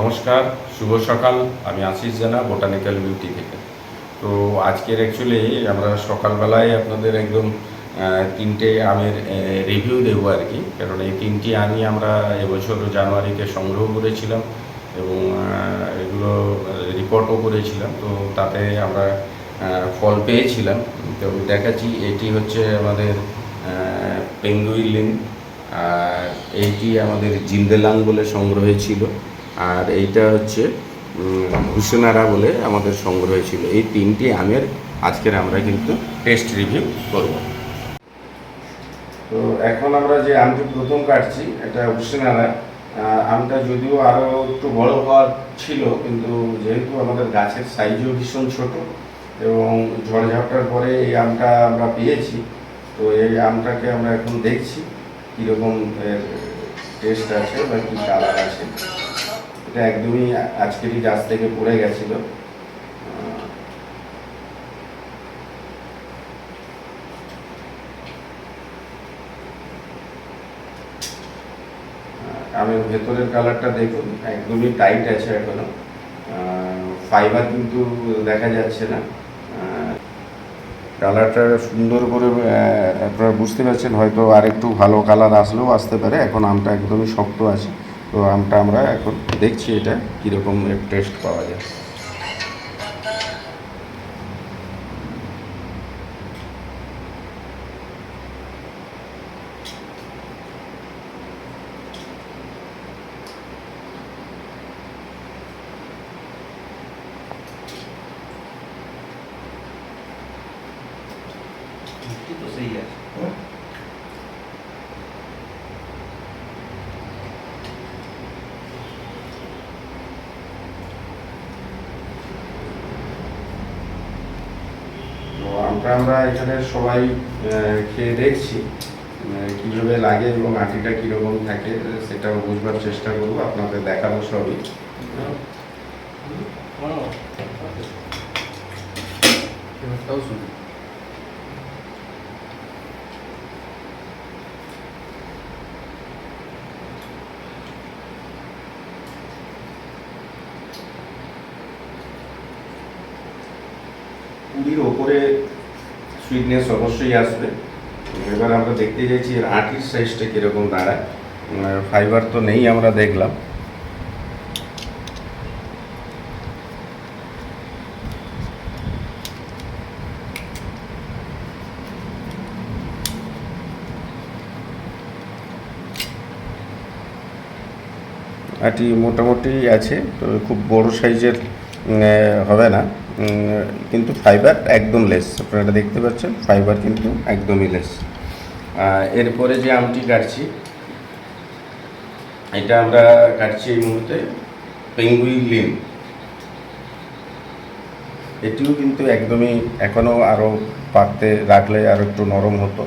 নমস্কার, শুভ সকাল। আমি আশিস জানা, বোটানিক্যাল বিউটি থেকে। তো আজকের অ্যাকচুয়ালি আমরা সকালবেলায় আপনাদের একদম তিনটে আমের রিভিউ দেবো আর কি। কারণ এই তিনটি আমই আমরা এবছর জানুয়ারিতে সংগ্রহ করেছিলাম এবং এগুলো রিপোর্টও করেছিলাম। তো তাতে আমরা ফল পেয়েছিলাম। তো আমি দেখাচ্ছি, এটি হচ্ছে আমাদের পেঙ্গুইলিন আর এইটি আমাদের জিন্দেলাং বলে সংগ্রহে ছিল। আর এইটা হচ্ছে হুসেনারা বলে আমাদের সংগ্রহ ছিল এই তিনটি আমের আজকের আমরা কিন্তু টেস্ট রিভিউ করব। তো এখন আমরা যে আমটি প্রথম কাটছি, এটা হুসেনারা আমটা যদিও আরও একটু বড় হওয়ার ছিল, কিন্তু যেহেতু আমাদের গাছের সাইজও ভীষণ ছোট এবং ঝড়ঝাপটার পরে এই আমটা আমরা পেয়েছি, তো এই আমটাকে আমরা এখন দেখছি কীরকম টেস্ট আছে বা কী কালার আছে। এটা একদমই আজকেরই গাছ থেকে পড়ে গেছিল। আমি ভেতরের কালারটা দেখুন, একদমই টাইট আছে এখনও। ফাইবার কিন্তু দেখা যাচ্ছে না। কালারটা সুন্দর করে আপনারা বুঝতে পারছেন, হয়তো আর একটু ভালো কালার আসলেও আসতে পারে। এখন আমটা একদমই শক্ত আছে। তো আমটা আমরা এখন দেখছি এটা কীরকম টেস্ট পাওয়া যায়। ওটা আমরা এখানে সবাই খেয়ে দেখছি কীভাবে লাগে এবং আটিটা কীরকম থাকে সেটা বুঝবার চেষ্টা করব, আপনাদের দেখাবো সবই। পুরীর ওপরে সুইটনেস অবশ্যই আসবে। এবার আমরা দেখতে চাইছি এর আটির সাইজটা কীরকম দাঁড়ায়। ফাইবার তো নেই আমরা দেখলাম। আটি মোটামুটি আছে তো খুব বড় সাইজের হবে না। কিন্তু ফাইবার একদম লেস আপনারা দেখতে পাচ্ছেন ফাইবার কিন্তু একদমই লেস এরপরে যে আমটি কাটছি, এটা আমরা কাটছি এই মুহূর্তে পেঙ্গুই লিম এটিও কিন্তু একদমই এখনও আরও পাকতে, রাখলে আরও একটু নরম হতো।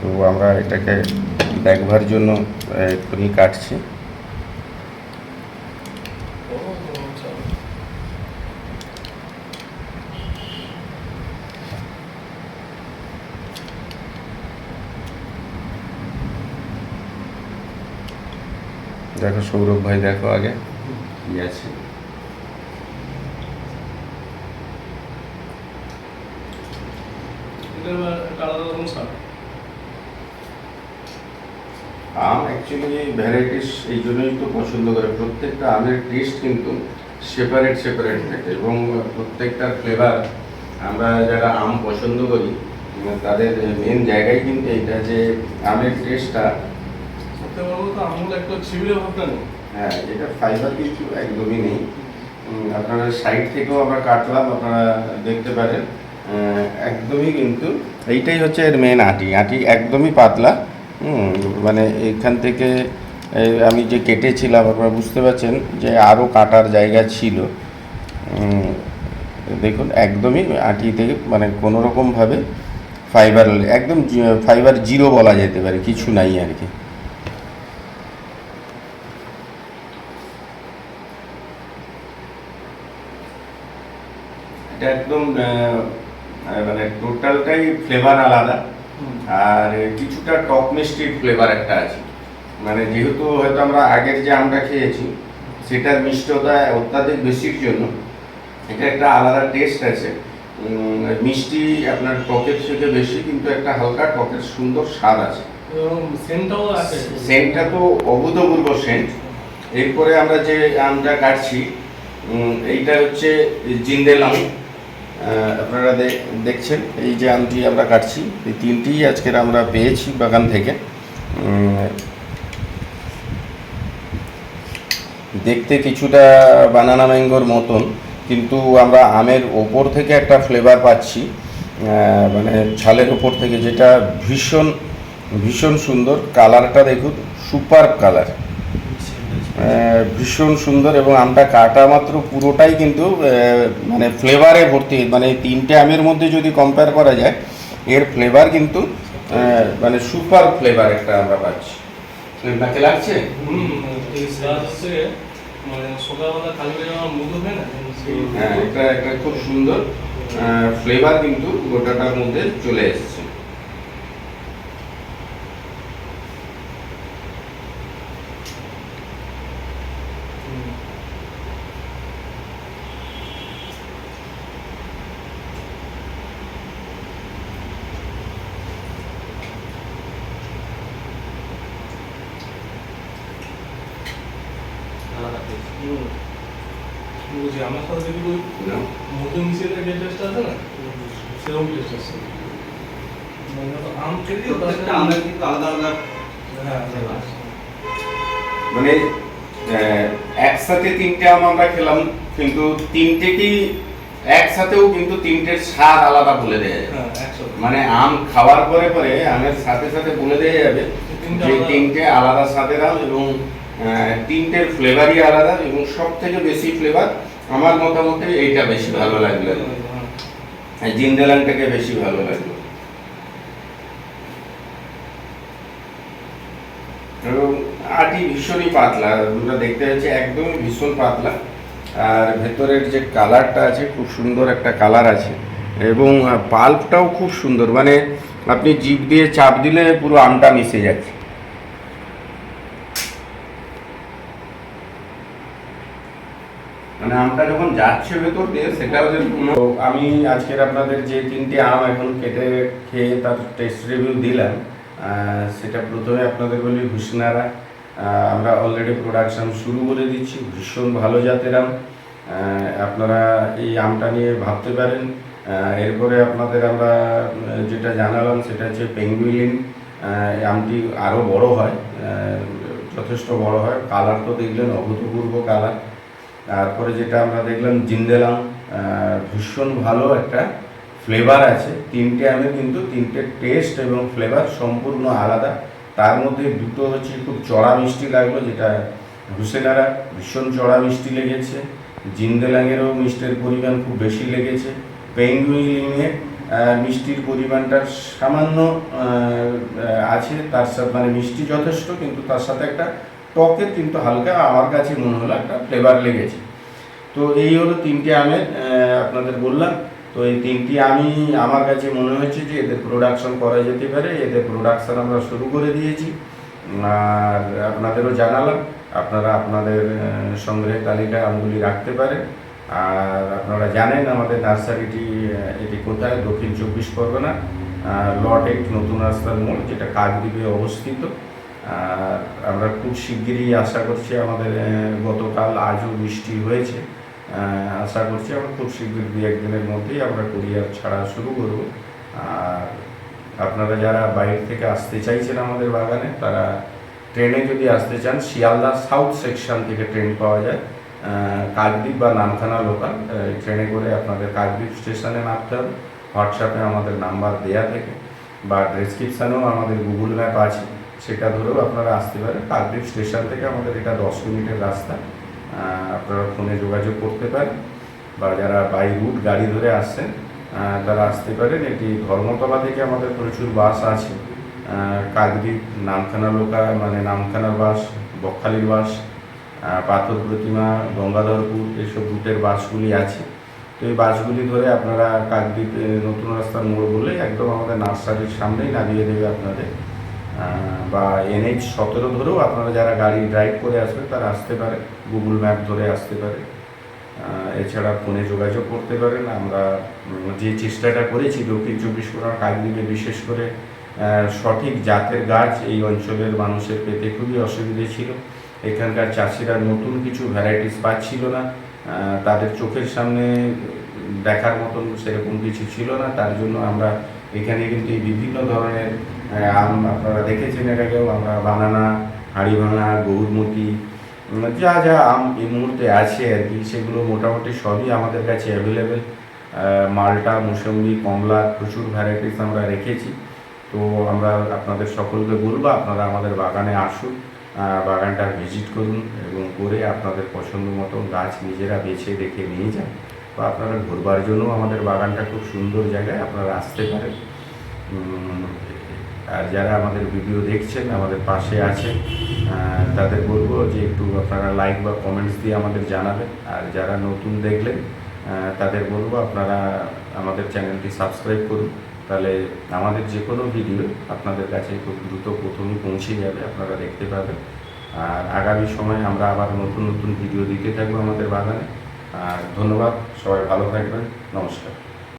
তো আমরা এটাকে দেখবার জন্য এক্ষুনি কাটছি। দেখো সৌরভ ভাই দেখো আগে। কি আছে? আম অ্যাকচুয়ালি ভ্যারাইটিস এই জন্যই তো পছন্দ করে। প্রত্যেকটা আমের টেস্ট কিন্তু সেপারেট সেপারেট থাকে এবং প্রত্যেকটার ফ্লেভার আমরা যারা আম পছন্দ করি তাদের মেন জায়গায় কিন্তু এটা যে আমের টেস্টটা হ্যাঁ এটা ফাইবার কিন্তু একদমই নেই। আপনারা সাইড থেকেও আমরা কাটলাম, আপনারা দেখতে পারেন। একদমই কিন্তু এইটাই হচ্ছে এর মেন আটি। আটি একদমই পাতলা। মানে এখান থেকে আমি যে কেটেছিলাম, আপনারা বুঝতে পারছেন যে আরও কাটার জায়গা ছিল। দেখুন, একদমই আটি থেকে মানে কোনো রকমভাবে ফাইবার একদম ফাইবার জিরো বলা যেতে পারে, কিছু নাই আর কি। এটা একদম মানে টোটালটাই ফ্লেভার আলাদা। আর কিছুটা টক মিষ্টির ফ্লেভার একটা আছে। মানে যেহেতু হয়তো আমরা আগের যে আমটা খেয়েছি সেটার মিষ্টতা অত্যাধিক বেশির জন্য এটা একটা আলাদা টেস্ট আছে। মিষ্টি আপনার টকের থেকে বেশি কিন্তু একটা হালকা টকের সুন্দর স্বাদ আছে। এবং সেন্টটাও আছে। সেন্টটা তো অভূতপূর্ব সেন্ট এরপরে আমরা যে আমটা কাটছি এইটা হচ্ছে জিন্দেলাম আহ, আপনারা দেখছেন, এই যে আমটি আমরা কাটছি, এই তিনটি আজকের আমরা পেয়েছি বাগান থেকে। দেখতে কিছুটা বানানা ম্যাঙ্গোর মতন, কিন্তু আমরা আমের ওপর থেকে একটা ফ্লেভার পাচ্ছি মানে ছালের ওপর থেকে, যেটা ভীষণ ভীষণ সুন্দর। কালারটা দেখুন সুপার কালার ভীষণ সুন্দর এবং আমটা কাটা মাত্র পুরোটাই কিন্তু মানে ফ্লেভারে ভর্তি। মানে তিনটে আমের মধ্যে যদি কম্পেয়ার করা যায় এর ফ্লেভার কিন্তু মানে সুপার ফ্লেভার একটা আমরা পাচ্ছি। নাকে লাগছে? মানে হ্যাঁ এটা একটা খুব সুন্দর ফ্লেভার কিন্তু গোটাটার মধ্যে চলে এসেছে। বুঝি আমার সাথে যদি ওই মধু মিশিয়ে যে টেস্ট আছে না সেরকম টেস্ট আছে। মানে আম খেয়ে প্রত্যেকটা আমের কিন্তু আলাদা আলাদা হ্যাঁ মানে একসাথে তিনটে আম আমরা খেলাম কিন্তু তিনটেকেই একসাথেও কিন্তু তিনটের স্বাদ আলাদা বলে দেওয়া যাবে। হ্যাঁ মানে আম খাওয়ার পরে পরে আমের সাথে সাথে বলে দেওয়া যাবে তিনটে যে আলাদা। তিনটে আলাদা স্বাদের আম এবং তিনটের ফ্লেভারই আলাদা এবং সব থেকে বেশি ফ্লেভার আমার মতামতে এইটা বেশি ভালো লাগল। হ্যাঁ। জিন্দেলাংটাকে বেশি ভালো লাগল। এবং আটি ভীষণই পাতলা, আমরা দেখতে পাচ্ছি একদমই ভীষণ পাতলা। আর ভেতরের যে কালারটা আছে, খুব সুন্দর একটা কালার আছে। এবং পাল্পটাও খুব সুন্দর। মানে আপনি জিভ দিয়ে চাপ দিলে পুরো আমটা মিশে যাচ্ছে। মানে আমটা যখন যাচ্ছে ভেতর দিয়ে, সেটাও যে আমি আজকের আপনাদের যে তিনটে আম এখন কেটে খেয়ে তার টেস্ট রিভিউ দিলাম সেটা প্রথমে আপনাদের বলি হুসনারা আমরা অলরেডি প্রোডাকশন শুরু করে দিচ্ছি, ভীষণ ভালো জাতের আম। আপনারা এই আমটা নিয়ে ভাবতে পারেন। এরপরে আপনাদের আমরা যেটা জানালাম সেটা হচ্ছে পেঙ্গুইলিন আমটি আরও বড় হয় যথেষ্ট বড় হয়। কালার তো দেখলেন, অভূতপূর্ব কালার তারপরে যেটা আমরা দেখলাম জিন্দেলাম ভীষণ ভালো একটা ফ্লেভার আছে। তিনটে আমের কিন্তু তিনটে টেস্ট এবং ফ্লেভার সম্পূর্ণ আলাদা। তার মধ্যে দুটো হচ্ছে খুব চড়া মিষ্টি লাগল, যেটা হুসেনারা ভীষণ চড়া মিষ্টি লেগেছে। জিন্দেলাংয়েরও মিষ্টির পরিমাণ খুব বেশি লেগেছে। পেঙ্গুইলিংয়ে মিষ্টির পরিমাণটা সামান্য আছে। তার সাথে মানে মিষ্টি যথেষ্ট, কিন্তু তার সাথে একটা টকের কিন্তু হালকা আমার কাছে মনে হলো একটা ফ্লেভার লেগেছে। তো এই হলো তিনটে আমের আপনাদের বললাম। তো এই তিনটি আমি, আমার কাছে মনে হয়েছে যে এদের প্রোডাকশন করা যেতে পারে, এদের প্রোডাকশন আমরা শুরু করে দিয়েছি। আর আপনাদেরও জানালাম, আপনারা আপনাদের সংগ্রহের তালিকায় আমগুলি রাখতে পারেন। আর আপনারা জানেন আমাদের নার্সারিটি এটি কোথায়? দক্ষিণ চব্বিশ পরগনা লট এইট নতুন রাস্তার মোড়, যেটা কাকদ্বীপে অবস্থিত। আর আমরা খুব শিগগিরই আশা করছি আমাদের গতকাল আজও বৃষ্টি হয়েছে। আশা করছি আমরা খুব শীঘ্র দু একদিনের মধ্যেই আমরা কুরিয়ার ছাড়া শুরু করব। আর আপনারা যারা বাইরে থেকে আসতে চাইছেন আমাদের বাগানে, তারা ট্রেনে যদি আসতে চান, শিয়ালদা সাউথ সেকশন থেকে ট্রেন পাওয়া যায়। কাকদ্বীপ বা নামখানা লোকাল ট্রেনে করে আপনাদের কাকদ্বীপ স্টেশনে নামতে হবে। হোয়াটসঅ্যাপে আমাদের নাম্বার দেয়া থেকে বা ডেসক্রিপশানেও আমাদের গুগল ম্যাপ আছে। সেটা ধরেও আপনারা আসতে পারেন। কাকদ্বীপ স্টেশন থেকে আমাদের এটা দশ মিনিটের রাস্তা। আপনারা ফোনে যোগাযোগ করতে পারেন বা যারা বাই রুট গাড়ি ধরে আসছেন তারা আসতে পারেন। এটি ধর্মতলা থেকে আমাদের প্রচুর বাস আছে। কাকদ্বীপ নামখানা লোকা মানে নামখানার বাস, বকখালির বাস পাথর প্রতিমা, গঙ্গাধরপুর, এসব রুটের বাসগুলি আছে। তো এই বাসগুলি ধরে আপনারা কাকদ্বীপ নতুন রাস্তার মোড় বললে একদম আমাদের নার্সারির সামনেই নামিয়ে দেবে আপনাদের। বা এনএইচ সতেরো ধরেও আপনারা যারা গাড়ি ড্রাইভ করে আসবে, তারা আসতে পারে। গুগল ম্যাপ ধরে আসতে পারে। এছাড়া ফোনে যোগাযোগ করতে পারেন। আমরা যে চেষ্টাটা করেছি দক্ষিণ চব্বিশ পরগনা কাকদ্বীপে বিশেষ করে সঠিক জাতের গাছ এই অঞ্চলের মানুষের পেতে খুবই অসুবিধে ছিল। এখানকার চাষিরা নতুন কিছু ভ্যারাইটিস পাচ্ছিল না। তাদের চোখের সামনে দেখার মতন সেরকম কিছু ছিল না। তার জন্য আমরা এখানে কিন্তু এই বিভিন্ন ধরনের আম আপনারা দেখেছেন আগেও আমরা বানানা হাড়িভাঙা গৌরমতি উম, যা যা আম এই মুহূর্তে আছে আর কি সেগুলো মোটামুটি সবই আমাদের কাছে অ্যাভেলেবেল মালটা মৌসুমি কমলা প্রচুর ভ্যারাইটিস আমরা রেখেছি। তো আমরা আপনাদের সকলকে বলব আপনারা আমাদের বাগানে আসুন বাগানটা ভিজিট করুন এবং করে আপনাদের পছন্দ মতো গাছ নিজেরা বেছে দেখে নিয়ে যান। বা আপনারা ঘুরবার জন্য আমাদের বাগানটা খুব সুন্দর জায়গায় আপনারা আসতে পারেন। আর যারা আমাদের ভিডিও দেখছেন, আমাদের পাশে আছে তাদের বলব যে একটু আপনারা লাইক বা কমেন্টস দিয়ে আমাদের জানাবেন। আর যারা নতুন দেখলেন তাদের বলব আপনারা আমাদের চ্যানেলটি সাবস্ক্রাইব করুন। তাহলে আমাদের যে কোনো ভিডিও আপনাদের কাছে খুব দ্রুত প্রথমেই পৌঁছে যাবে, আপনারা দেখতে পাবেন। আর আগামী সময়ে আমরা আবার নতুন নতুন ভিডিও দিতে থাকব আমাদের বাগানে। আর ধন্যবাদ, সবাই ভালো থাকবেন, নমস্কার।